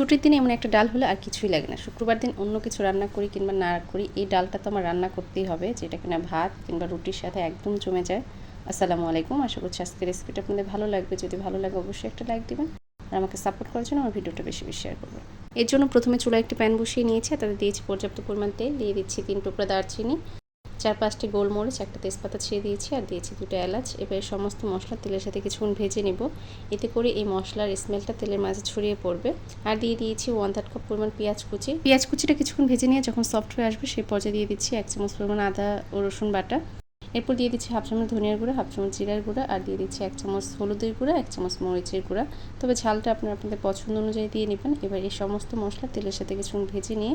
ছুটির দিনে এমন একটা ডাল হলে আর কিছুই লাগে না। শুক্রবার দিন অন্য কিছু রান্না করি কিংবা না করি, এই ডালটা তো আমার রান্না করতেই হবে, যেটা কিনা ভাত কিংবা রুটির সাথে একদম জমে যায়। আসসালামু আলাইকুম, আশা করছি আজকের রেসিপিটা আপনাদের ভালো লাগবে। যদি ভালো লাগে অবশ্যই একটা লাইক দিবেন আর আমাকে সাপোর্ট করার জন্য আমার ভিডিওটা বেশি বেশি শেয়ার করবেন। এর জন্য প্রথমে চুলা একটি প্যান বসিয়ে নিয়েছি, তাতে দিয়েছি পর্যাপ্ত পরিমাণ তেল, দিয়ে দিচ্ছি তিন টুকরা দারচিনি চার পাঁচটি গোলমরিচ, একটা তেজপাতা ছিঁড়ে দিয়েছি আর দিয়েছি দুটো এলাচ। এবারে সমস্ত মশলা তেলের সাথে কিছুক্ষণ ভেজে নেব। এতে করে এই মশলার স্মেলটা তেলের মাঝে ছড়িয়ে পড়বে। আর দিয়ে দিয়েছি ওয়ান থার্ড কাপ পরিমাণ পেঁয়াজ কুচি। পেঁয়াজ কুচিটা কিছুক্ষণ ভেজে নিয়ে যখন সফট হয়ে আসবে, সেই পর্যায়ে দিয়ে দিচ্ছি এক চামচ পরিমাণ আদা ও রসুন বাটা। এরপর দিয়ে দিচ্ছি হাফ চামচ ধনিয়ার গুঁড়া হাফ চামচ জিরার গুঁড়া আর দিয়ে দিচ্ছি এক চামচ হলুদের গুঁড়া, এক চামচ মরিচের গুঁড়া। তবে ঝালটা আপনারা আপনাদের পছন্দ অনুযায়ী দিয়ে নেবেন। এবার এই সমস্ত মশলা তেলের সাথে কিছুক্ষণ ভেজে নিয়ে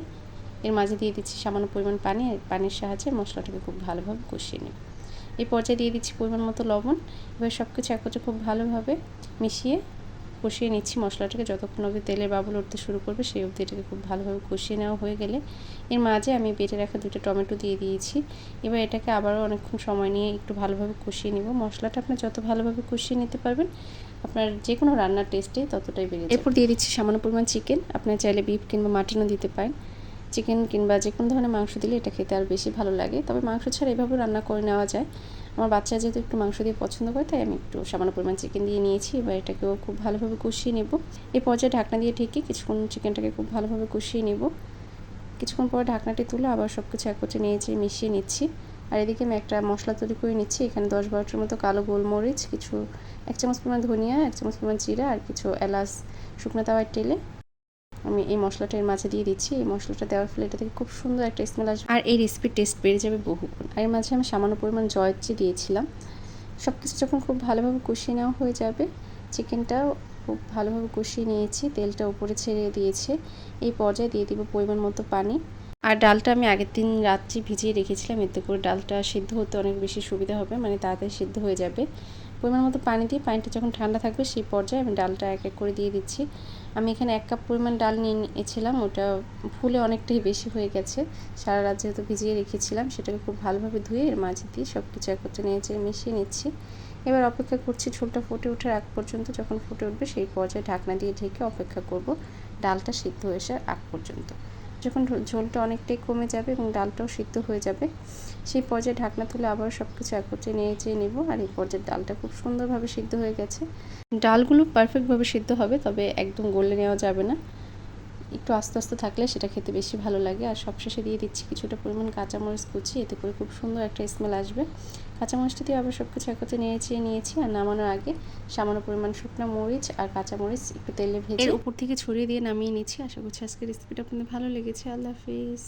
এর মাঝে দিয়ে দিচ্ছি সামান্য পরিমাণ পানি পানির সাহায্যে মশলাটাকে খুব ভালোভাবে কষিয়ে নেব। এই পর্যায়ে দিয়ে দিচ্ছি পরিমাণ মতো লবণ। এবার সব কিছু একত্রে খুব ভালোভাবে মিশিয়ে কষিয়ে নিচ্ছি মশলাটাকে। যতক্ষণ অবধি তেলের বাবুল উঠতে শুরু করবে, সেই অবধি এটাকে খুব ভালোভাবে কষিয়ে নেওয়া হয়ে গেলে এর মাঝে আমি বেটে রাখা দুটো টমেটো দিয়ে দিয়েছি। এবার এটাকে আবারও অনেকক্ষণ সময় নিয়ে একটু ভালোভাবে কষিয়ে নিব। মশলাটা আপনি যত ভালোভাবে কষিয়ে নিতে পারবেন, আপনার যে কোনো রান্নার টেস্টে ততটাই বেড়ে এরপর দিয়ে দিচ্ছি সামান্য পরিমাণ চিকেন। আপনার চাইলে বিফ কিংবা মাটনও দিতে পারেন। চিকেন কিংবা যে কোনো ধরনের মাংস দিলে এটা খেতে আর বেশি ভালো লাগে। তবে মাংস ছাড়া এভাবে রান্না করে নেওয়া যায়। আমার বাচ্চা যেহেতু একটু মাংস দিয়ে পছন্দ করে, তাই আমি একটু সামান্য পরিমাণ চিকেন দিয়ে নিয়েছি। এবার এটাকেও খুব ভালোভাবে কষিয়ে নেব। এই পর্যায়ে ঢাকনা দিয়ে ঠিকই কিছুক্ষণ চিকেনটাকে খুব ভালোভাবে কষিয়ে নেব। কিছুক্ষণ পর ঢাকনাটি তুলে আবার সব কিছু একত্রে নিয়েছি মিশিয়ে নিচ্ছি। আর এদিকে আমি একটা মশলা তৈরি করে নিচ্ছি। এখানে দশ বারোটার মতো কালো গোলমরিচ, কিছু এক চামচ পরিমাণ ধনিয়া, এক চামচ পরিমাণ জিরা আর কিছু এলাচ, শুকনো তাওয়ার টেলে আমি এই মশলাটা এর মাঝে দিয়ে দিচ্ছি। এই মশলাটা দেওয়ার ফলে এটা থেকে খুব সুন্দর একটা স্মেল আসবে। আর এই রেসিপির টেস্ট বেড়ে যাবে বহুগুণ। আর এর মাঝে আমি সামান্য পরিমাণ জয়ত্রী দিয়েছিলাম। সব কিছু যখন খুব ভালোভাবে কষিয়ে নেওয়া হয়ে যাবে চিকেনটাও খুব ভালোভাবে কষিয়ে নিয়েছি, তেলটা উপরে ছেড়ে দিয়েছে। এই পর্যায়ে দিয়ে দিব পরিমাণ মতো পানি। আর ডালটা আমি আগের দিন রাত্রি ভিজিয়ে রেখেছিলাম, এতে করে ডালটা সিদ্ধ হতে অনেক বেশি সুবিধা হবে মানে তাড়াতাড়ি সিদ্ধ হয়ে যাবে। পরিমাণ মতো পানি দিয়ে পানিটা যখন ঠান্ডা থাকবে সেই পর্যায়ে আমি ডালটা এক এক করে দিয়ে দিচ্ছি। আমি এখানে এক কাপ পরিমাণ ডাল নিয়ে নিয়েছিলাম, ওটা ফুলে অনেকটাই বেশি হয়ে গেছে। সারা রাত যেহেতু ভিজিয়ে রেখেছিলাম, সেটাকে খুব ভালোভাবে ধুয়ে এর মাঝে দিয়ে সব কিছু একত্রে নিয়েছে মিশিয়ে নিচ্ছি। এবার অপেক্ষা করছি ঝোলটা ফুটে ওঠার আগ পর্যন্ত, যখন ফুটে উঠবে সেই পর্যায়ে ঢাকনা দিয়ে ঢেকে অপেক্ষা করব ডালটা সিদ্ধ হয়ে আসার আগ পর্যন্ত। যখন ঝোলটা অনেকটাই কমে যাবে এবং ডালটাও সিদ্ধ হয়ে যাবে, সেই পর্যায়ে ঢাকনা তুলে আবার সব কিছু একত্রে নিয়ে যেয়ে নেব আর এই পর্যায়ে ডালটা খুব সুন্দরভাবে সিদ্ধ হয়ে গেছে। ডালগুলো পারফেক্টভাবে সিদ্ধ হবে, তবে একদম গলে নেওয়া যাবে না। একটু আস্তে আস্তে থাকলে সেটা খেতে বেশি ভালো লাগে। আর সবশেষে দিয়ে দিচ্ছি কিছুটা পরিমাণ কাঁচামরিচ কুচি, এতে করে খুব সুন্দর একটা স্মেল আসবে। কাঁচামরিচটা দিয়ে আবার সব কিছু একত্রে নিয়েছি নিয়েছি আর নামানোর আগে সামান্য পরিমাণ শুকনো মরিচ আর কাঁচামরিচ একটু তেলে ভেজে উপর থেকে ছড়িয়ে দিয়ে নামিয়ে নিচ্ছি। আশা করছি আজকের রেসিপিটা আপনাদের ভালো লেগেছে। আল্লাহ হাফিজ।